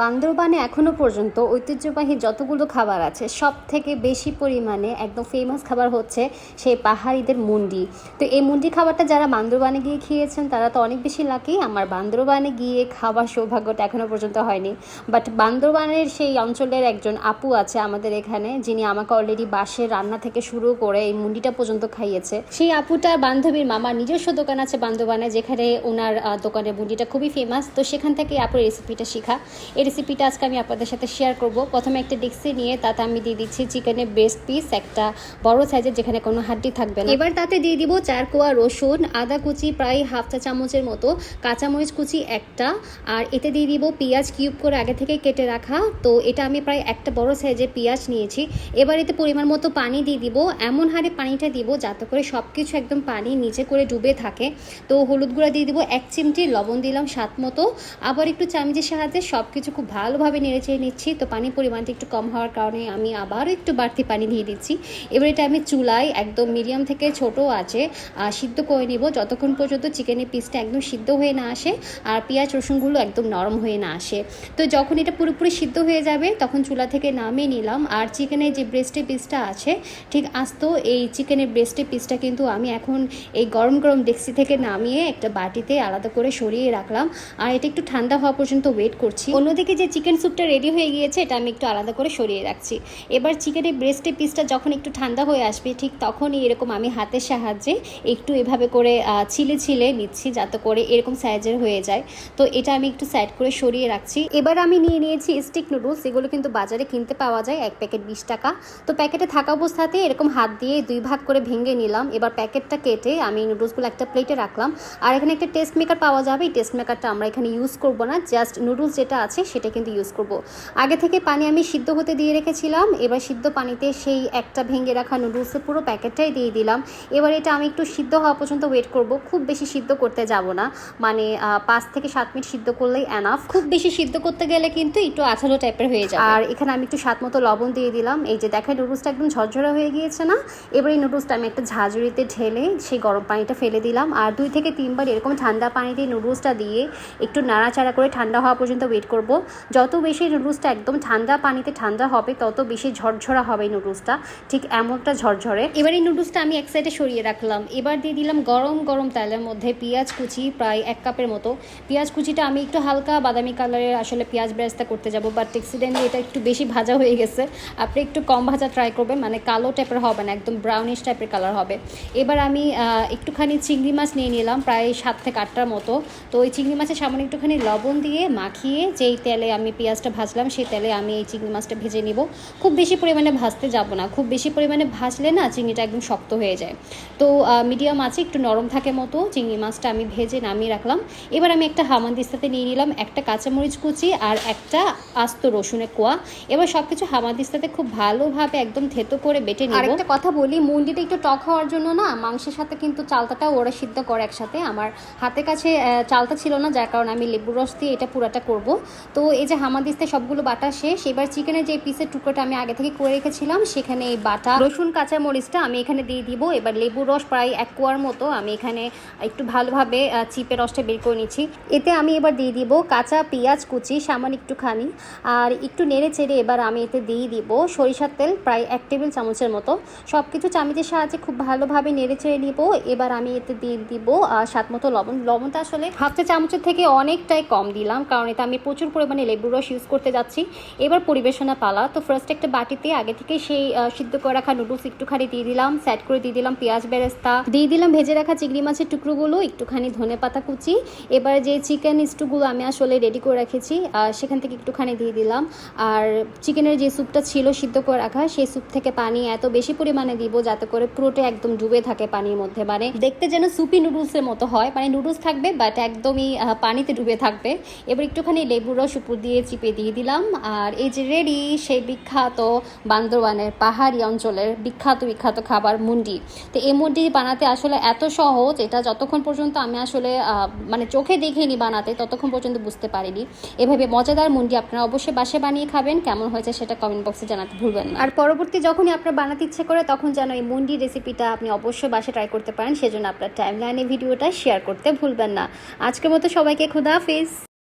বান্দরবানে এখনও পর্যন্ত ঐতিহ্যবাহী যতগুলো খাবার আছে সব থেকে বেশি পরিমাণে একদম ফেমাস খাবার হচ্ছে সেই পাহাড়িদের মুন্ডি। তো এই মুন্ডি খাবারটা যারা বান্দরবানে গিয়ে খেয়েছেন, তারা তো অনেক বেশি লাকি আমার বান্দরবানে গিয়ে খাবার সৌভাগ্যটা এখনও পর্যন্ত হয়নি। বাট বান্দরবানের সেই অঞ্চলের একজন আপু আছে আমাদের এখানে, যিনি আমাকে অলরেডি বাসের রান্না থেকে শুরু করে এই মুন্ডিটা পর্যন্ত খাইয়েছে। সেই আপুটার বান্ধবীর মামার নিজস্ব দোকান আছে বান্দরবানে, যেখানে ওনার দোকানের মুন্ডিটা খুবই ফেমাস তো সেখান থেকে আপুর রেসিপিটা শেখা। এই রেসিপিটা আজকে আমি আপনাদের সাথে শেয়ার করব। প্রথমে একটা ডেক্সি নিয়ে তাতে আমি দিয়ে দিচ্ছি চিকেনের ব্রেস্ট পিস একটা বড় সাইজের যেখানে কোনো হাড্ডি থাকবে না। এবার তাতে দিয়ে দিব চার কোয়া রসুন, আদা কুচি, প্রায় হাফ চা চামচের মতো কাঁচামরিচ কুচি একটা, আর এতে দিয়ে দিব পেঁয়াজ কিউব করে আগে থেকে কেটে রাখা। তো এটা আমি প্রায় একটা বড় সাইজের পেঁয়াজ নিয়েছি। এবার এতে পরিমাণ মতো পানি দিয়ে দিব। এমন হারে পানিটা দিব যাতে করে সব কিছু একদম পানি নিচে করে ডুবে থাকে। তো হলুদ গুঁড়া দিয়ে দিব এক চিমটি, লবণ দিলাম স্বাদ মতো। আবার একটু চামচের সাহায্যে সব কিছু খুব ভালোভাবে নেড়ে চেড়ে নিচ্ছি। তো পানির পরিমাণটা একটু কম হওয়ার কারণে আমি আবারও একটু বাড়তি পানি দিয়ে দিচ্ছি। এবার এটা আমি চুলায় একদম মিডিয়াম থেকে ছোট আছে সিদ্ধ করে নিব। যতক্ষণ পর্যন্ত চিকেনের পিসটা একদম সিদ্ধ হয়ে না আসে আর পেঁয়াজ রসুনগুলো একদম নরম হয়ে না আসে। তো যখন এটা পুরোপুরি সিদ্ধ হয়ে যাবে, তখন চুলা থেকে নামিয়ে নিলাম। আর চিকেনের যে ব্রেস্টের পিসটা আছে, ঠিক আস্ত এই চিকেনের ব্রেস্টের পিসটা কিন্তু আমি এখন এই গরম গরম ডেক্সি থেকে নামিয়ে একটা বাটিতে আলাদা করে সরিয়ে রাখলাম। আর এটা একটু ঠান্ডা হওয়া পর্যন্ত ওয়েট করছি। অন্যদিকে যে চিকেন স্যুপটা রেডি হয়ে গিয়েছে, এটা আমি একটু আলাদা করে সরিয়ে রাখছি। এবার চিকেনের ব্রেস্টের পিসটা যখন একটু ঠান্ডা হয়ে আসবে, ঠিক তখনই এরকম আমি হাতের সাহায্যে একটু এভাবে করে ছিলে ছিলে নিচ্ছি যাতে করে এরকম সাইজের হয়ে যায়। তো এটা আমি একটু সাইড করে সরিয়ে রাখছি। এবার আমি নিয়ে নিয়েছি স্টিক নুডলস এগুলো কিন্তু বাজারে কিনতে পাওয়া যায়, এক প্যাকেট বিশ টাকা। তো প্যাকেটে থাকা অবস্থাতে এরকম হাত দিয়ে দুই ভাগ করে ভেঙে নিলাম। এবার প্যাকেটটা কেটে আমি নুডলসগুলো একটা প্লেটে রাখলাম। আর এখানে একটা টেস্ট মেকার পাওয়া যাবে। এই টেস্ট মেকারটা আমরা এখানে ইউজ করব না জাস্ট নুডলস যেটা আছে সেটা কিন্তু ইউজ করব। আগে থেকে পানি আমি সিদ্ধ হতে দিয়ে রেখেছিলাম এবার সিদ্ধ পানিতে সেই একটা ভেঙে রাখা নুডলসের পুরো প্যাকেটটাই দিয়ে দিলাম। এবার এটা আমি একটু সিদ্ধ হওয়া পর্যন্ত ওয়েট করব খুব বেশি সিদ্ধ করতে যাব না। মানে পাঁচ থেকে সাত মিনিট সিদ্ধ করলেই এনাফ খুব বেশি সিদ্ধ করতে গেলে কিন্তু একটু আঠালো টাইপের হয়ে যায় আর এখানে আমি একটু স্বাদ মতো লবণ দিয়ে দিলাম। এই যে দেখেন নুডলসটা একদম ঝরঝরা হয়ে গিয়েছে না? এবার এই নুডলসটা আমি একটা ঝাঁঝুরিতে ঢেলে সেই গরম পানিটা ফেলে দিলাম। আর দুই থেকে তিনবার এরকম ঠান্ডা পানি দিয়ে নুডলসটা দিয়ে একটু নাড়াচাড়া করে ঠান্ডা হওয়া পর্যন্ত ওয়েট করব। যত বেশি নুডলসটা একদম ঠান্ডা পানিতে ঠান্ডা হবে, তত বেশি ঝরঝরা হবে নুডলসটা। ঠিক এমনটা ঝরঝরে। এবার এই নুডলসটা আমি এক সাইডে সরিয়ে রাখলাম। এবার দিয়ে দিলাম গরম গরম তেলের মধ্যে পেঁয়াজ কুচি প্রায় এক কাপের মতো। পেঁয়াজ কুচিটা আমি একটু হালকা বাদামি কালারের আসলে পেঁয়াজ ব্রেস্তা করতে যাব বাট এক্সিডেন্টলি এটা একটু বেশি ভাজা হয়ে গেছে। আপনি একটু কম ভাজা ট্রাই করবেন মানে কালো টাইপের হবে না, একদম ব্রাউনিশ টাইপের কালার হবে। এবার আমি একটুখানি চিংড়ি মাছ নিয়ে নিলাম, প্রায় সাত থেকে আটটার মতো। তো ওই চিংড়ি মাছের সামান্য একটুখানি লবণ দিয়ে মাখিয়ে যেই তেলে আমি পেঁয়াজটা ভাজলাম, সেই তেলে আমি এই চিংড়ি মাছটা ভেজে নিব। খুব বেশি পরিমাণে ভাজতে যাব না, খুব বেশি পরিমাণে ভাজলে না চিংড়িটা একদম শক্ত হয়ে যায়। তো মিডিয়াম আছে একটু নরম থাকে মতো চিংড়ি মাছটা আমি ভেজে নামিয়ে রাখলাম। এবার আমি একটা হামানদিস্তাতে নিয়ে নিলাম, একটা কাঁচামরিচ কুচি আর একটা আস্ত রসুনের কোয়া। এবার সব কিছু হামানদিস্তাতে খুব ভালোভাবে একদম থেতো করে বেটে নিব। আরেকটা কথা বলি, মুন্ডিটা একটু টক হওয়ার জন্য না মাংসের সাথে কিন্তু চালতাটাও ওরা সিদ্ধ করে একসাথে। আমার হাতের কাছে চালতা ছিল না, যার কারণে আমি লেবুর রস দিয়ে এটা পুরাটা করব। তো এই যে হামাদিস্তে সবগুলো বাটা শেষ, এবার চিকেনের যে পিসের টুকরোটা আমি আগে থেকে করে রেখেছিলাম, সেখানে এই বাটা, রসুন কাঁচা মরিচটা আমি এখানে দিয়ে দিব। এবার লেবুর রস প্রায় এক কোয়ার মতো আমি এখানে একটু ভালোভাবে চিপের রসটা বের করে নিচ্ছি। এতে আমি এবার দিয়ে দিব কাঁচা পেঁয়াজ কুচি, সামান্য একটুখানি। আর একটু নেড়ে চেড়ে এবার আমি এতে দিয়ে দিব সরিষার তেল, প্রায় এক টেবিল চামচের মতো। সব কিছু চামচের সাহায্যে খুব ভালোভাবে নেড়ে চেড়ে নিব। এবার আমি এতে দিয়ে দিব স্বাদ মতো লবণ। লবণটা আসলে হাফ চা চামচের থেকে অনেকটাই কম দিলাম, কারণ এতে আমি প্রচুর পরিমাণে লেবুর রস ইউজ করতে যাচ্ছি। এবার পরিবেশনা পালা। তো ফার্স্ট একটা বাটিতে আগে থেকে সেই সিদ্ধ করে রাখা নুডলস একটুখানি দিয়ে দিলাম স্যাড করে দিয়ে দিলাম পেঁয়াজ বেরেস্তা। দিয়ে দিলাম ভেজে রাখা চিংড়ি মাছের টুকরোগুলো, একটুখানি ধনে পাতা কুচি। এবার যে চিকেন স্টুগুলো আমি আসলে রেডি করে রেখেছি সেখান থেকে একটুখানি দিয়ে দিলাম। আর চিকেনের যে স্যুপটা ছিল সিদ্ধ করে রাখা, সেই স্যুপ থেকে পানি এত বেশি পরিমাণে দিব যাতে করে পুরোটা একদম ডুবে থাকে পানির মধ্যে। মানে দেখতে যেন সুপি নুডলসের মতো হয়। মানে নুডলস থাকবে বাট একদমই পানিতে ডুবে থাকবে। এবার একটুখানি লেবুর রস উপর দিয়ে চিপে দিয়ে দিলাম। আর এই যে রেডি, সেই বিখ্যাত বান্দরবানের পাহাড়ি অঞ্চলের বিখ্যাত বিখ্যাত খাবার মুন্ডি। তো এই মুন্ডি বানাতে আসলে এত সহজ, এটা যতক্ষণ পর্যন্ত আমি আসলে মানে চোখে দেখিনি বানাতে, ততক্ষণ পর্যন্ত বুঝতে পারিনি। এভাবে মজাদার মুন্ডি আপনারা অবশ্যই বাসে বানিয়ে খাবেন। কেমন হয়েছে সেটা কমেন্ট বক্সে জানাতে ভুলবেন না। আর পরবর্তী যখনই আপনার বানাতে ইচ্ছে করে, তখন যেন এই মুন্ডি রেসিপিটা আপনি অবশ্যই বাসে ট্রাই করতে পারেন। সেজন্য আপনার টাইম লাইনে ভিডিওটা শেয়ার করতে ভুলবেন না। আজকের মতো সবাইকে খুদা হাফিজ।